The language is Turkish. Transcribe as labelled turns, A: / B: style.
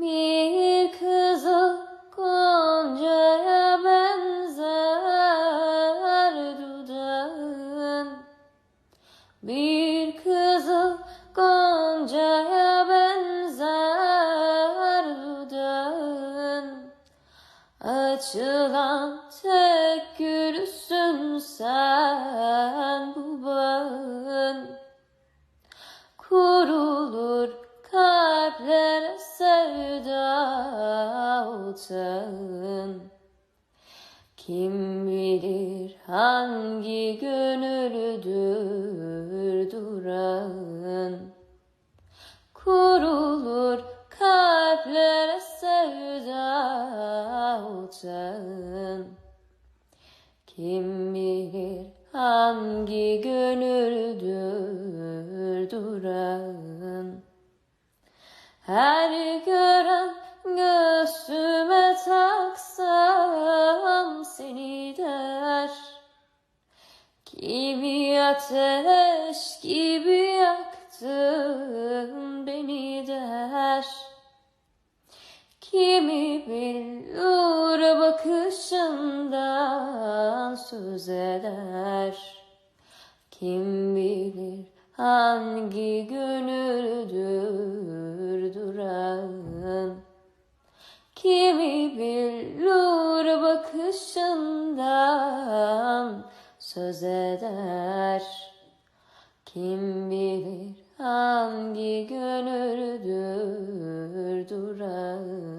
A: Bir kızıl goncaya benzer dudağın. Bir kızıl goncaya benzer dudağın. Açılan tek gülüsün sen kalplere sevda otağın Kim bilir hangi gönüldür durağın Kurulur kalplere sevda otağın Kim bilir hangi gönüldür gören göğsüme taksam seni der. Kimi ateş gibi yaktın beni der. Kimi bilir bakışından söz eder. Kim bilir hangi gönüldür Kimi bilir bakışından söz eder? Kim bilir hangi gönüldür durağın